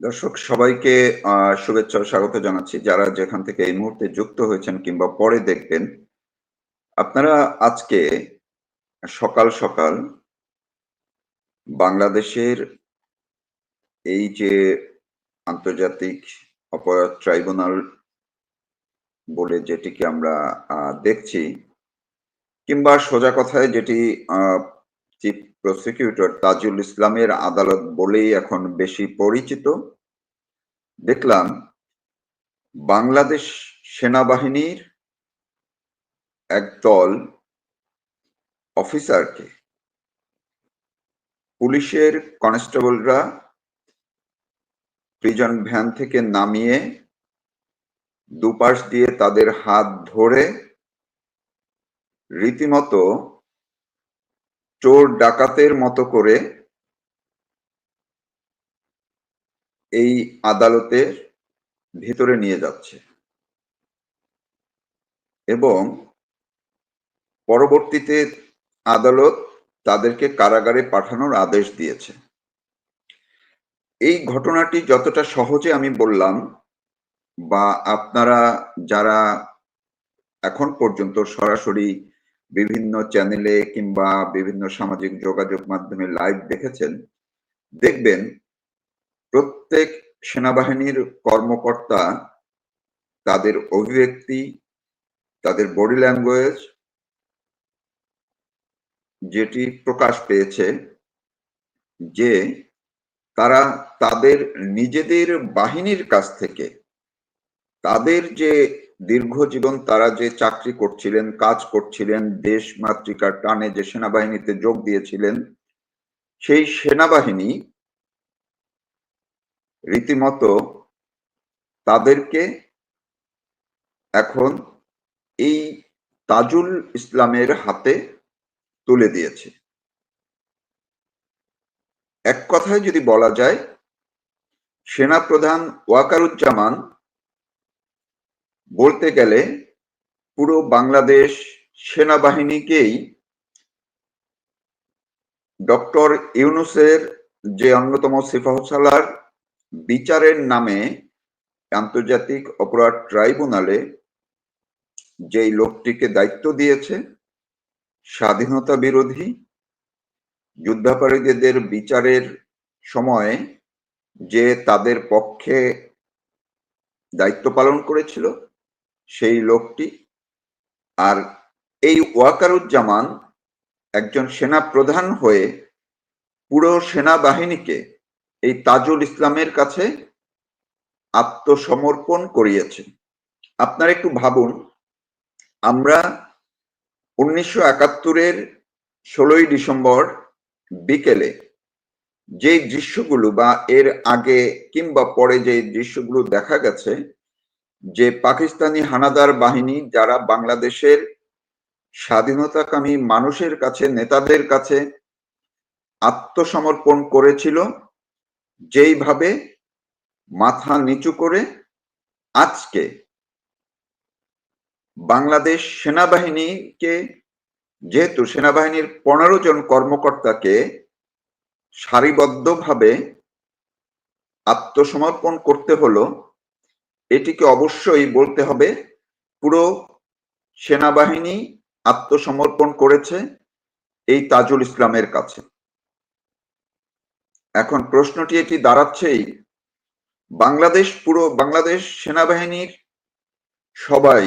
দর্শক, সবাইকে শুভেচ্ছা স্বাগত জানাচ্ছি। যারা যেখান থেকে এই মুহূর্তে যুক্ত হয়েছেন কিংবা পরে দেখবেন, আপনারা আজকে সকাল সকাল বাংলাদেশের এই যে আন্তর্জাতিক অপরাধ ট্রাইব্যুনাল বলে যেটিকে আমরা দেখছি, কিংবা সোজা কথায় যেটি চিফ প্রসিকিউটর তাজুল ইসলামের আদালত বলেই এখন বেশি পরিচিত। দেখলাম বাংলাদেশ সেনাবাহিনীর একদল অফিসারকে পুলিশের কনস্টেবলরা প্রিজন ভ্যান থেকে নামিয়ে দুপাশ দিয়ে তাদের হাত ধরে রীতিমতো চোর ডাকাতের মতো করে এই আদালতের ভেতরে নিয়ে যাচ্ছে। এবং পরবর্তীতে আদালত তাদেরকে কারাগারে পাঠানোর আদেশ দিয়েছে। এই ঘটনাটি যতটা সহজে আমি বললাম বা আপনারা যারা এখন পর্যন্ত সরাসরি বিভিন্ন চ্যানেলে কিংবা বিভিন্ন সামাজিক যোগাযোগ মাধ্যমে লাইভ দেখেছেন, দেখবেন প্রত্যেক সেনাবাহিনীর কর্মকর্তা তাদের অভিব্যক্তি, তাদের বডি ল্যাঙ্গুয়েজ যেটি প্রকাশ পেয়েছে যে তারা তাদের নিজেদের বাহিনীর কাছ থেকে, তাদের যে দীর্ঘ জীবন তারা যে চাকরি করছিলেন, কাজ করছিলেন, দেশ মাতৃকার টানে যে সেনাবাহিনীতে যোগ দিয়েছিলেন, সেই সেনাবাহিনী রীতিমতো তাদেরকে এখন এই তাজুল ইসলামের হাতে তুলে দিয়েছে। এক কথায় যদি বলা যায়, সেনাপ্রধান ওয়াকারুজ্জামান বলতে গেলে পুরো বাংলাদেশ সেনাবাহিনীকেই ডক্টর ইউনুসের যে অন্যতম সিফাহসালার বিচারের নামে আন্তর্জাতিক অপরাধ ট্রাইব্যুনালে যেই লোকটিকে দায়িত্ব দিয়েছে, স্বাধীনতা বিরোধী যুদ্ধাপরাধীদের বিচারের সময় যে তাদের পক্ষে দায়িত্ব পালন করেছিল সেই লোকটি। আর এই ওয়াকারুজ্জামান একজন সেনা প্রধান হয়ে পুরো সেনাবাহিনীকে এই তাজুল ইসলামের কাছে আত্মসমর্পণ করিয়েছে। আপনারা একটু ভাবুন, আমরা উনিশশো একাত্তরের ষোলোই ডিসেম্বর বিকেলে যে দৃশ্যগুলো বা এর আগে কিংবা পরে যে দৃশ্যগুলো দেখা গেছে যে পাকিস্তানি হানাদার বাহিনী যারা বাংলাদেশের স্বাধীনতাকামী মানুষের কাছে, নেতাদের কাছে আত্মসমর্পণ করেছিল, যেইভাবে মাথা নিচু করে আজকে বাংলাদেশ সেনাবাহিনীকে, যেহেতু সেনাবাহিনীর পনেরো জন কর্মকর্তাকে সারিবদ্ধভাবে আত্মসমর্পণ করতে হলো এটিকে অবশ্যই বলতে হবে, পুরো সেনাবাহিনী আত্মসমর্পণ করেছে এই তাজুল ইসলামের কাছে। এখন প্রশ্নটি এটি দাঁড়াচ্ছেই, বাংলাদেশ পুরো বাংলাদেশ সেনাবাহিনীর সবাই,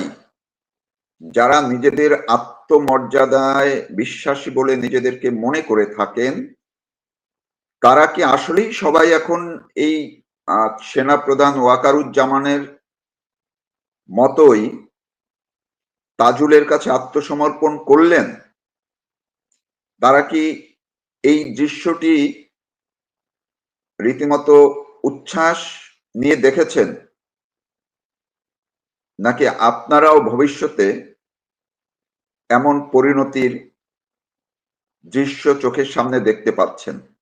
যারা নিজেদের আত্মমর্যাদায় বিশ্বাসী বলে নিজেদেরকে মনে করে থাকেন, তারা কি আসলেই সবাই এখন এই সেনা প্রধান ওয়াকারুজ্জামানের মতোই তাজুলের কাছে আত্মসমর্পণ করলেন। তারা কি এই দৃশ্যটি রীতিমতো উচ্ছ্বাস নিয়ে দেখেছেন? নাকি আপনারাও ভবিষ্যতে এমন পরিণতির দৃশ্য চোখের সামনে দেখতে পাচ্ছেন?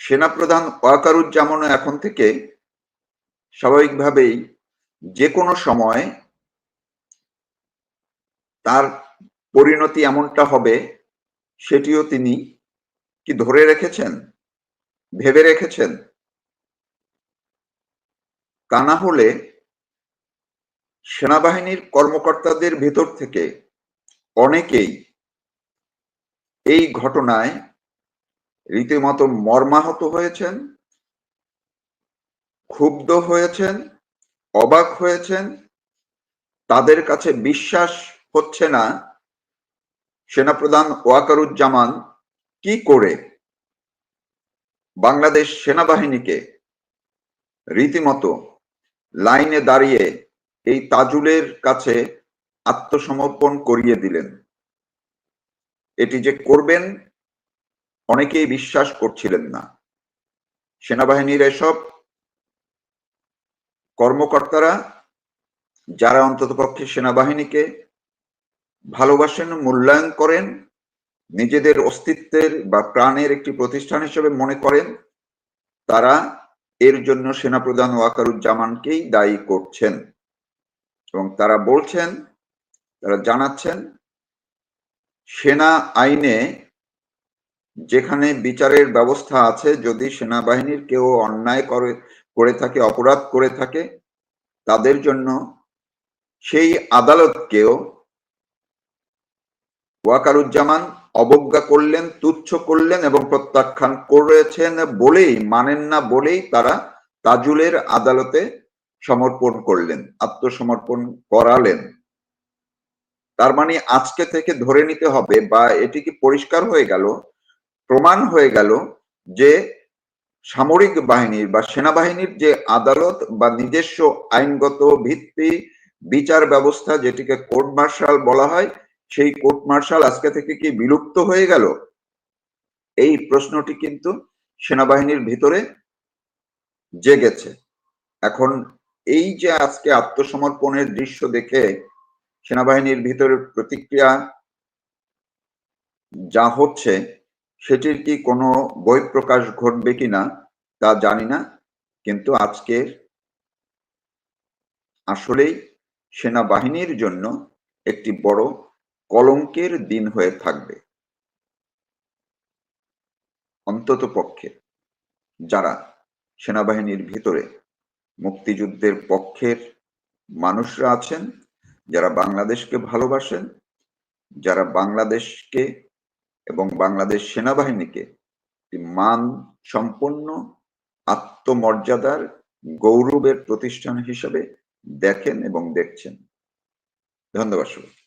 সেনাপ্রধান ওয়াকারুজ্জামান এখন থেকে স্বাভাবিকভাবেই যে কোনো সময় তার পরিণতি এমনটা হবে সেটিও তিনি কি ধরে রেখেছেন? ভেবে রেখেছেন? তা না হলে সেনাবাহিনীর কর্মকর্তাদের ভেতর থেকে অনেকেই এই ঘটনায় রীতিমতো মর্মাহত হয়েছেন, ক্ষুব্ধ হয়েছেন, অবাক হয়েছেন। তাদের কাছে বিশ্বাস হচ্ছে না সেনাপ্রধান ওয়াকারুজ্জামান কি করে বাংলাদেশ সেনাবাহিনীকে রীতিমতো লাইনে দাঁড়িয়ে এই তাজুলের কাছে আত্মসমর্পণ করিয়ে দিলেন। এটি যে করবেন অনেকেই বিশ্বাস করছিলেন না। সেনাবাহিনীর এসব কর্মকর্তারা, যারা অন্ততপক্ষে সেনাবাহিনীকে ভালোবাসেন, মূল্যায়ন করেন, নিজেদের অস্তিত্বের বা প্রাণের একটি প্রতিষ্ঠান হিসেবে মনে করেন, তারা এর জন্য সেনাপ্রধান ওয়াকারুজ্জামানকেই দায়ী করছেন। এবং তারা বলছেন, তারা জানাচ্ছেন, সেনা আইনে যেখানে বিচারের ব্যবস্থা আছে, যদি সেনাবাহিনীর কেউ অন্যায় করে করে থাকে, অপরাধ করে থাকে, তাদের জন্য সেই আদালতকেও ওয়াকারুজ্জামান অবজ্ঞা করলেন, তুচ্ছ করলেন এবং প্রত্যাখ্যান করেছেন বলেই, মানেন না বলেই তারা তাজুলের আদালতে সমর্পণ করলেন, আত্মসমর্পণ করালেন। তার মানে আজকে থেকে ধরে নিতে হবে বা এটি কি পরিষ্কার হয়ে গেল প্রমাণ হয়ে গেল যে সামরিক বাহিনীর বা সেনাবাহিনীর যে আদালত বা নিজস্ব আইনগত ভিত্তি, বিচার ব্যবস্থা যেটিকে কোর্ট মার্শাল বলা হয়, সেই কোর্ট মার্শাল আজকে থেকে কি বিলুপ্ত হয়ে গেল? এই প্রশ্নটি কিন্তু সেনাবাহিনীর ভিতরে জেগেছে। এখন এই যে আজকে আত্মসমর্পণের দৃশ্য দেখে সেনাবাহিনীর ভিতরে প্রতিক্রিয়া যা হচ্ছে সেটির কি কোনো বই প্রকাশ ঘটবে কিনা তা জানি না, কিন্তু আজকের আসলেই সেনাবাহিনীর জন্য একটি বড় কলঙ্কের দিন হয়ে থাকবে। অন্তত পক্ষে যারা সেনাবাহিনীর ভিতরে মুক্তিযুদ্ধের পক্ষের মানুষরা আছেন, যারা বাংলাদেশকে ভালোবাসেন, যারা বাংলাদেশকে এবং বাংলাদেশ সেনাবাহিনীকে মান সম্পন্ন আত্মমর্যাদার গৌরবের প্রতিষ্ঠান হিসেবে দেখেন এবং দেখছেন। ধন্যবাদ সবাই